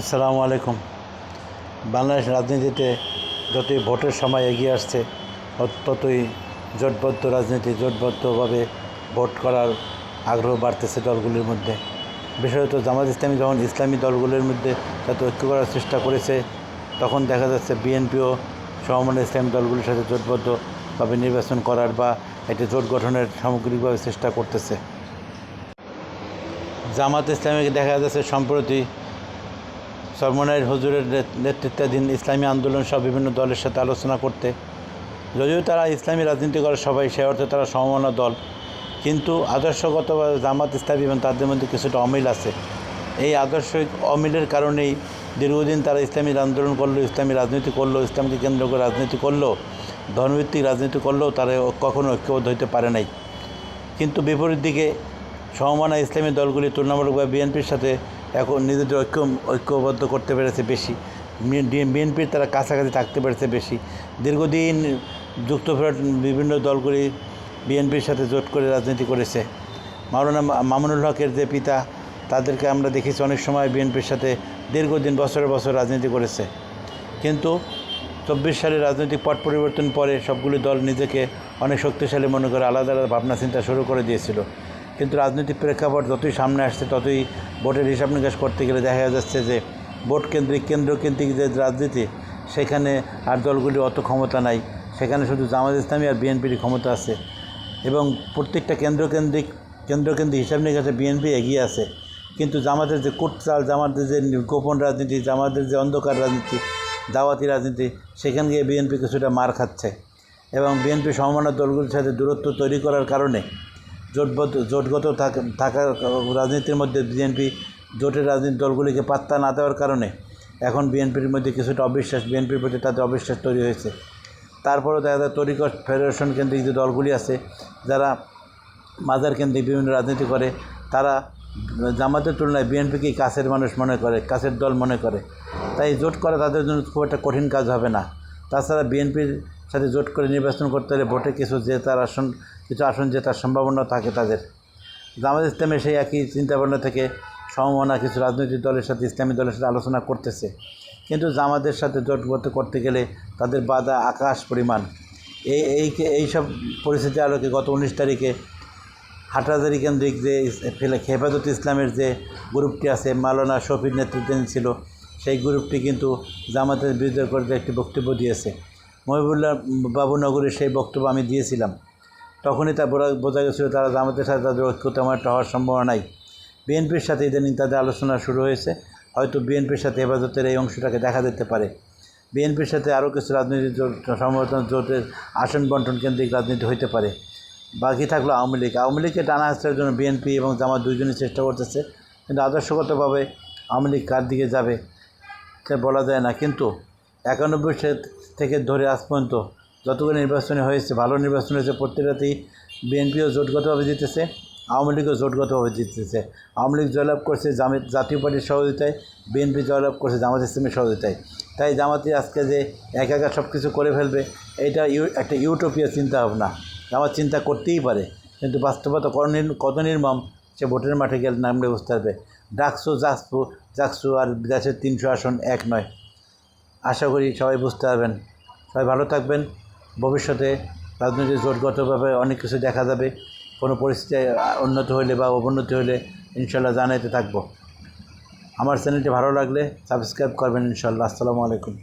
আসসালামু আলাইকুম। বাংলাদেশ রাজনীতিতে যতই ভোটের সময় এগিয়ে আসছে, ততই জোটবদ্ধ রাজনীতি, জোটবদ্ধভাবে ভোট করার আগ্রহ বাড়তেছে দলগুলির মধ্যে। বিশেষত জামাত ইসলামী যখন ইসলামী দলগুলির মধ্যে যাতে ঐক্য করার চেষ্টা করেছে, তখন দেখা যাচ্ছে বিএনপিও সমমান ইসলামী দলগুলির সাথে জোটবদ্ধভাবে নির্বাচন করার বা একটি জোট গঠনের সামগ্রিকভাবে চেষ্টা করতেছে। জামাত ইসলামীকে দেখা যাচ্ছে সম্প্রতি সরমনাইর হুজুরের নেত- নেতৃত্বাধীন ইসলামী আন্দোলন সহ বিভিন্ন দলের সাথে আলোচনা করতে। যদিও তারা ইসলামী রাজনীতি করে সবাই, সে অর্থে তারা সমমনা দল। কিন্তু আদর্শগতভাবে জামাত ইসলামী এবং তাদের মধ্যে কিছুটা অমিল আছে। এই আদর্শিক অমিলের কারণেই দীর্ঘদিন তারা ইসলামী আন্দোলন করল, ইসলামী রাজনীতি করল, ইসলামকে কেন্দ্র করে রাজনীতি করল, ধর্মভিত্তিক রাজনীতি করলেও তারা কখনো ঐক্যবদ্ধ হইতে পারে নাই। কিন্তু বিপরীত দিকে সমমানা ইসলামী দলগুলি তুলনামূলকভাবে বিএনপির সাথে এখন নিজেদের ঐক্য, ঐক্যবদ্ধ করতে পেরেছে বেশি। বিএনপির তারা কাছাকাছি থাকতে পেরেছে বেশি। দীর্ঘদিন যুক্তফ্রন্ট বিভিন্ন দলগুলি বিএনপির সাথে জোট করে রাজনীতি করেছে। মাওলানা মামুনুল হকের যে পিতা, তাদেরকে আমরা দেখেছি অনেক সময় বিএনপির সাথে দীর্ঘদিন বছরের বছর রাজনীতি করেছে। কিন্তু চব্বিশ সালে রাজনৈতিক পট পরিবর্তন পরে সবগুলি দল নিজেকে অনেক শক্তিশালী মনে করে আলাদা আলাদা ভাবনা চিন্তা শুরু করে দিয়েছিল। কিন্তু রাজনৈতিক প্রেক্ষাপট যতই সামনে আসছে, ততই ভোটের হিসাব নিকাশ করতে গেলে দেখা যাচ্ছে যে ভোট কেন্দ্রিক কেন্দ্র কেন্দ্রিক যে রাজনীতি, সেখানে আর দলগুলি অত ক্ষমতা নাই। সেখানে শুধু জামাত ইসলামী আর বিএনপির ক্ষমতা আছে। এবং প্রত্যেকটা কেন্দ্র কেন্দ্রিক কেন্দ্র কেন্দ্রিক হিসাব নিকাশে বিএনপি এগিয়ে আছে। কিন্তু জামাতের যে কুটচাল, জামাতের যে গোপন রাজনীতি, জামাতের যে অন্ধকার রাজনীতি, দাওয়াতি রাজনীতি, সেখান গিয়ে বিএনপি কিছুটা মার খাচ্ছে। এবং বিএনপি সমমানের দলগুলির সাথে দূরত্ব তৈরি করার কারণে জোটবদ্ধ, জোটগত থাক- থাকার রাজনীতির মধ্যে বিএনপি জোটের রাজনীতি দলগুলিকে পাত্তা না দেওয়ার কারণে এখন বিএনপির মধ্যে কিছুটা অবিশ্বাস, বিএনপির প্রতি তাদের অবিশ্বাস তৈরি হয়েছে। তারপরেও দেখা যায় তরিকট ফেডারেশন কেন্দ্রিক যে দলগুলি আছে, যারা মাজার কেন্দ্রিক বিভিন্ন রাজনীতি করে, তারা জামাতের তুলনায় বিএনপিকেই কাছের মানুষ মনে করে, কাছের দল মনে করে। তাই জোট করা তাদের জন্য খুব একটা কঠিন কাজ হবে না। তাছাড়া বিএনপির সাথে জোট করে নির্বাচন করতে হলে ভোটে কিছু জেতার আসন কিছু আসন জেতার সম্ভাবনা থাকে তাদের। জামাত ইসলামের সেই একই চিন্তাভাবনা থেকে সমমনা কিছু রাজনৈতিক দলের সাথে, ইসলামী দলের সাথে আলোচনা করতেছে। কিন্তু জামাতের সাথে জোটবদ্ধ করতে গেলে তাদের বাধা আকাশ পরিমাণ। এই এই এই সব পরিস্থিতি আলোকে গত উনিশ তারিখে হাটহাজারি কেন্দ্রিক যে হেফাজত ইসলামের যে গ্রুপটি আছে মালানা শফির নেতৃত্বে ছিল, সেই গ্রুপটি কিন্তু জামাতের বিরুদ্ধে করে একটি বক্তব্য দিয়েছে। মহিবুল্লাহ বাবুনগরের সেই বক্তব্য আমি দিয়েছিলাম। তখনই তা বোঝা গেছিল তারা জামাতের সাথে তাদের ঐক্য তেমন একটা হওয়ার সম্ভাবনা নাই। বিএনপির সাথে ইদানিং তাদের আলোচনা শুরু হয়েছে। হয়তো বিএনপির সাথে হেফাজতের এই অংশটাকে দেখা যেতে পারে। বিএনপির সাথে আরও কিছু রাজনৈতিক সম্ভবত জোটের আসন বন্টন কেন্দ্রিক রাজনীতি হইতে পারে। বাকি থাকল আওয়ামী লীগ। আওয়ামী লীগকে টানা হাসতের জন্য বিএনপি এবং জামাত দুইজনই চেষ্টা করতেছে। কিন্তু আদর্শগতভাবে আওয়ামী লীগ কার দিকে যাবে সে বলা যায় না। কিন্তু একানব্বই থেকে ধরে আজ পর্যন্ত যতগুলো নির্বাচনে হয়েছে, ভালো নির্বাচন হয়েছে প্রত্যেকটাতেই বিএনপিও জোটগতভাবে জিতেছে, আওয়ামী লীগও জোটগতভাবে জিতেছে। আওয়ামী লীগ জয়লাভ করছে জামাত জাতীয় পার্টির সহযোগিতায়, বিএনপি জয়লাভ করছে জামাত ইসলামের সহযোগিতায়। তাই জামাতি আজকে যে এক একা সব কিছু করে ফেলবে, এটা ইউ একটা ইউটোপিয়া চিন্তা ভাবনা জামাত চিন্তা করতেই পারে, কিন্তু বাস্তবতা কত নির- কত নির্মম, সে ভোটের মাঠে গেলে নামলে বুঝতে পারবে। ডাকসু জাকসু জাকসু আর দেশের তিনশো আসন এক নয়। আশা করি সবাই বুঝতে পারবেন। সবাই ভালো থাকবেন। ভবিষ্যতে রাজনৈতিক জোটগতভাবে অনেক কিছু দেখা যাবে। কোনো পরিস্থিতি উন্নত হলে বা অবনতি হলে ইনশাল্লাহ জানাইতে থাকব। আমার চ্যানেলটি ভালো লাগলে সাবস্ক্রাইব করবেন ইনশাল্লাহ আসসালামু আলাইকুম।